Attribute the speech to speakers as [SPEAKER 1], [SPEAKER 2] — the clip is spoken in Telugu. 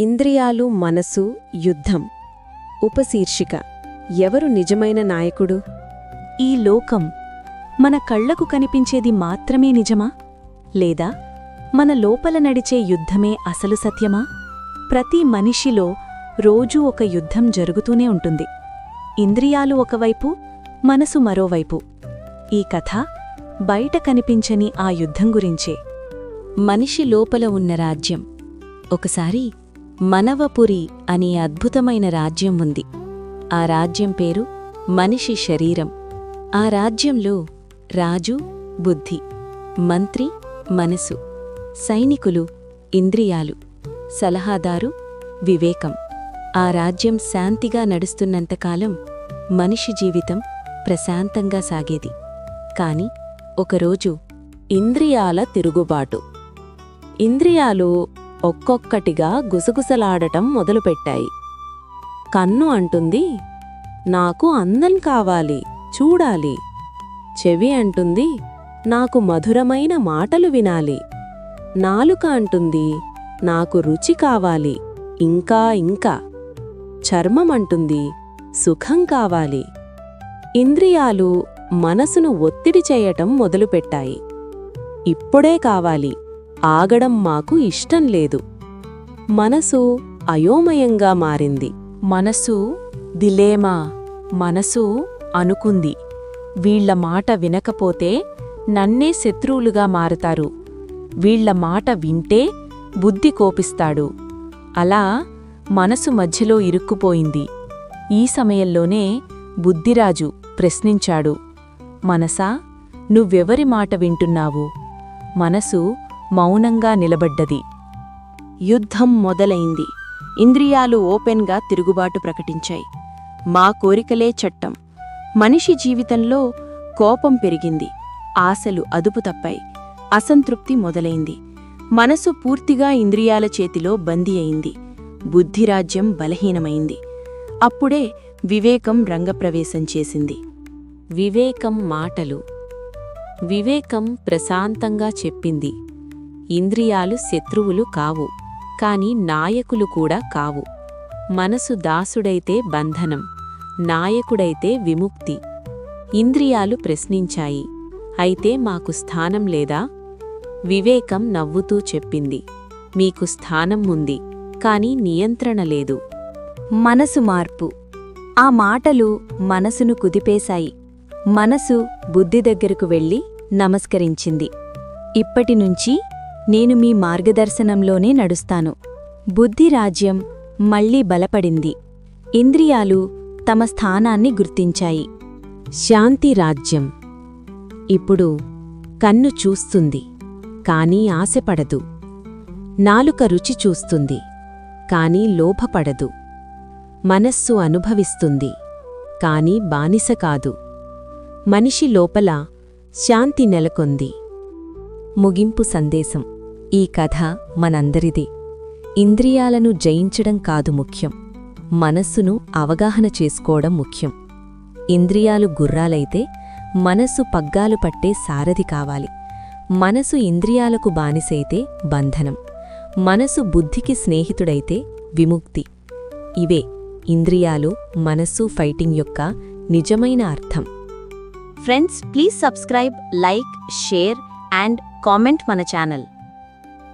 [SPEAKER 1] ఇంద్రియాలు మనసు యుద్ధం. ఉపశీర్షిక. ఎవరు నిజమైన నాయకుడు?
[SPEAKER 2] ఈ లోకం మన కళ్ళకు కనిపించేది మాత్రమే నిజమా? లేదా మన లోపల నడిచే యుద్ధమే అసలు సత్యమా? ప్రతి మనిషిలో రోజూ ఒక యుద్ధం జరుగుతూనే ఉంటుంది. ఇంద్రియాలు ఒకవైపు మనసు మరోవైపు. ఈ కథ బయట కనిపించని ఆ యుద్ధం గురించే.
[SPEAKER 3] మనిషి లోపల ఉన్న రాజ్యం. ఒకసారి మనవపురి అనే అద్భుతమైన రాజ్యం ఉంది. ఆ రాజ్యం పేరు మనిషి శరీరం. ఆ రాజ్యంలో రాజు బుద్ధి మంత్రి మనసు సైనికులు ఇంద్రియాలు సలహాదారు వివేకం. ఆ రాజ్యం శాంతిగా నడుస్తున్నంతకాలం మనిషి జీవితం ప్రశాంతంగా సాగేది. కాని ఒకరోజు ఇంద్రియాల తిరుగుబాటు. ఇంద్రియాలు ఒక్కొక్కటిగా గుసగుసలాడటం మొదలుపెట్టాయి. కన్ను అంటుంది నాకు అందం కావాలి చూడాలి. చెవి అంటుంది నాకు మధురమైన మాటలు వినాలి. నాలుక అంటుంది నాకు రుచి కావాలి ఇంకా ఇంకా. చర్మం అంటుంది సుఖం కావాలి. ఇంద్రియాలు మనసును ఒత్తిడి చేయటం మొదలుపెట్టాయి. ఇప్పుడే కావాలి. ఆగడం మాకు ఇష్టం లేదు. మనసు అయోమయంగా మారింది.
[SPEAKER 2] మనసు దిలేమా? మనసు అనుకుంది. వీళ్ళ మాట వినకపోతే నన్నే శత్రువులుగా మారతారు. వీళ్ళ మాట వింటే బుద్ధి కోపిస్తాడు. అలా మనసు మధ్యలో ఇరుక్కుపోయింది. ఈ సమయంలోనే బుద్ధిరాజు ప్రశ్నించాడు. మనసా నువ్వెవరి మాట వింటున్నావు? మనసు మౌనంగా నిలబడ్డది.
[SPEAKER 3] యుద్ధం మొదలైంది. ఇంద్రియాలు ఓపెన్గా తిరుగుబాటు ప్రకటించాయి. మా కోరికలే చట్టం. మనిషి జీవితంలో కోపం పెరిగింది. ఆశలు అదుపు తప్పాయి. అసంతృప్తి మొదలైంది. మనసు పూర్తిగా ఇంద్రియాల చేతిలో బందీ అయింది. బుద్ధిరాజ్యం బలహీనమైంది. అప్పుడే వివేకం రంగప్రవేశం చేసింది. వివేకం మాటలు. వివేకం ప్రశాంతంగా చెప్పింది. ఇంద్రియాలు శత్రువులు కావు కాని నాయకులు కూడా కావు. మనసు దాసుడైతే బంధనం నాయకుడైతే విముక్తి. ఇంద్రియాలు ప్రశ్నించాయి అయితే మాకు స్థానం లేదా? వివేకం నవ్వుతూ చెప్పింది మీకు స్థానం ఉంది కాని నియంత్రణ లేదు.
[SPEAKER 2] మనసు మార్పు. ఆ మాటలు మనసును కుదిపేశాయి. మనసు బుద్ధి దగ్గరకు వెళ్ళి నమస్కరించింది. ఇప్పటినుంచి నేను మీ మార్గదర్శనంలోనే నడుస్తాను. బుద్ధి రాజ్యం మళ్ళీ బలపడింది. ఇంద్రియాలు తమ స్థానాన్ని గుర్తించాయి.
[SPEAKER 1] శాంతి రాజ్యం ఇప్పుడు కన్ను చూస్తుంది కానీ ఆశపడదు. నాలుక రుచి చూస్తుంది కానీ లోభపడదు. మనస్సు అనుభవిస్తుంది కాని బానిస కాదు. మనిషి లోపల శాంతి నెలకొంది.
[SPEAKER 2] ముగింపు సందేశం. ఈ కథ మనందరిదే. ఇంద్రియాలను జయించడం కాదు ముఖ్యం. మనస్సును అవగాహన చేసుకోవడం ముఖ్యం. ఇంద్రియాలు గుర్రాలైతే మనస్సు పగ్గాలు పట్టే సారథి కావాలి. మనసు ఇంద్రియాలకు బానిసైతే బంధనం. మనసు బుద్ధికి స్నేహితుడైతే విముక్తి. ఇవే ఇంద్రియాలు మనస్సు ఫైటింగ్ యొక్క నిజమైన అర్థం.
[SPEAKER 3] Friends please subscribe like share and comment మన ఛానల్.